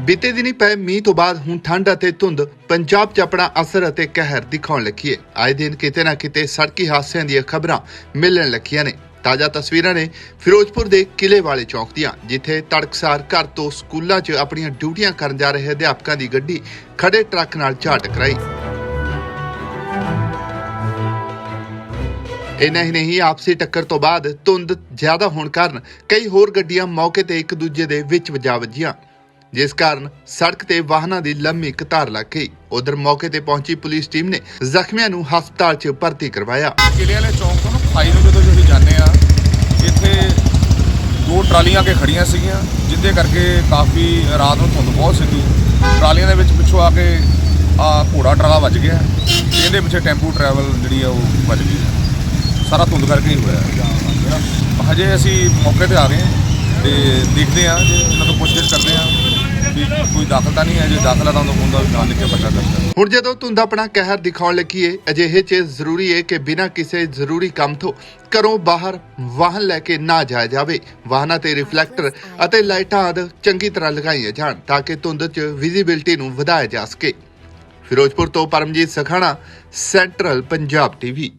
ਬੀਤੇ ਦਿਨੀ ਪਏ ਮੀਂਹ ਤੋਂ ਬਾਅਦ ਹੁਣ ਠੰਡ ਅਤੇ ਧੁੰਦ ਪੰਜਾਬ 'ਚ ਆਪਣਾ ਅਸਰ ਅਤੇ ਕਹਿਰ ਦਿਖਾਉਣ ਲੱਗੀ ਹੈ ਆਏ ਦਿਨ ਕਿਤੇ ਨਾ ਕਿਤੇ ਸੜਕੀ ਹਾਦਸਿਆਂ ਦੀਆਂ ਖਬਰਾਂ ਮਿਲਣ ਲੱਗੀਆਂ ਨੇ। ਤਾਜ਼ਾ ਤਸਵੀਰਾਂ ਨੇ ਫਿਰੋਜ਼ਪੁਰ ਦੇ ਕਿਲੇ ਵਾਲੇ ਚੌਕ ਦੀਆਂ, ਜਿੱਥੇ ਤੜਕਸਾਰ ਘਰ ਤੋਂ ਸਕੂਲਾਂ 'ਚ ਆਪਣੀਆਂ ਡਿਊਟੀਆਂ ਕਰਨ ਜਾ ਰਹੇ ਅਧਿਆਪਕਾਂ ਦੀ ਗੱਡੀ ਖੜੇ ਟਰੱਕ ਨਾਲ ਝਾ ਟਕਰਾਈ ਇੰਨਾ ਹੀ ਨਹੀਂ, ਆਪਸੀ ਟੱਕਰ ਤੋਂ ਬਾਅਦ ਧੁੰਦ ਜ਼ਿਆਦਾ ਹੋਣ ਕਾਰਨ ਕਈ ਹੋਰ ਗੱਡੀਆਂ ਮੌਕੇ ਤੇ ਇੱਕ ਦੂਜੇ ਦੇ ਵਿੱਚ ਵਜਾ ਵੱਜੀਆਂ। ਜਿਸ ਕਾਰਨ ਸੜਕ ਤੇ ਵਾਹਨਾਂ ਦੀ ਲੰਮੀ ਕਤਾਰ ਲੱਗ ਗਈ। ਉਧਰ ਮੌਕੇ ਤੇ ਪਹੁੰਚੀ ਪੁਲਿਸ ਟੀਮ ਨੇ ਜ਼ਖਮੀਆਂ ਨੂੰ ਹਸਪਤਾਲ 'ਚ ਭਰਤੀ ਕਰਵਾਇਆ। ਕਿਲੇ ਵਾਲੇ ਚੌਂਕ ਤੋਂ ਨਾ ਫਾਈ ਨੂੰ ਜਦੋਂ ਅਸੀਂ ਜਾਂਦੇ ਆ ਇੱਥੇ ਦੋ ਟਰਾਲੀਆਂ ਕੇ ਖੜੀਆਂ ਸੀਗੀਆਂ, ਜਿੱਦੇ ਕਰਕੇ ਕਾਫੀ ਰਾਤ ਨੂੰ ਧੁੰਦ ਬਹੁਤ ਸੀਗੀ। ਟਰਾਲੀਆਂ ਦੇ ਵਿੱਚ ਪਿੱਛੋਂ ਆ ਕੇ ਆ ਘੋੜਾ ਟਰਾਲਾ ਵੱਜ ਗਿਆ। ਇਹਦੇ ਪਿੱਛੇ ਟੈਂਪੂ ਟਰੈਵਲ ਜਿਹੜੀ ਆ ਉਹ ਵੱਜ ਗਈ। ਸਾਰਾ ਧੁੰਦ ਕਰਕੇ ਹੀ ਹੋਇਆ। ਹਜੇ ਅਸੀਂ ਮੌਕੇ ਤੇ ਆ ਗਏ ਹਾਂ ਤੇ ਦੇਖਦੇ ਆ ਜੇ ਇਹਨਾਂ ਤੋਂ ਪੁੱਛਗਿੱਛ ਕਰਦੇ ਆ ਵੀ ਕੋਈ ਦਾਖਲ ਤਾਂ ਨਹੀਂ ਹੈ, ਜੇ ਦਾਖਲ ਆ ਤਾਂ ਉਹਨਾਂ ਦਾ ਨਾਮ ਲਿਖ ਕੇ ਪੱਕਾ ਕਰਦਾ ਹੁਣ ਜਦੋਂ ਧੁੰਦ ਆਪਣਾ ਕਹਿਰ ਦਿਖਾਉਣ ਲੱਗੀ ਏ, ਅਜਿਹੇ 'ਚ ਜ਼ਰੂਰੀ ਏ ਕਿ ਬਿਨਾਂ ਕਿਸੇ ਜ਼ਰੂਰੀ ਕੰਮ ਤੋਂ ਘਰੋਂ ਬਾਹਰ ਵਾਹਨ ਲੈ ਕੇ ਨਾ ਜਾਇਆ ਜਾਵੇ। ਵਾਹਨਾਂ ਤੇ ਰਿਫਲੈਕਟਰ ਅਤੇ ਲਾਈਟਾਂ ਆਦਿ ਚੰਗੀ ਤਰ੍ਹਾਂ ਲਗਾਈਆਂ ਜਾਣ ਤਾਂ ਕਿ ਧੁੰਦ 'ਚ ਵਿਜ਼ਿਬਿਲਟੀ ਨੂੰ ਵਧਾਇਆ ਜਾ ਸਕੇ। ਫਿਰੋਜ਼ਪੁਰ ਤੋਂ ਪਰਮਜੀਤ ਸਖਾਣਾ ਸੈਂਟਰਲ ਪੰਜਾਬ ਟੀਵੀ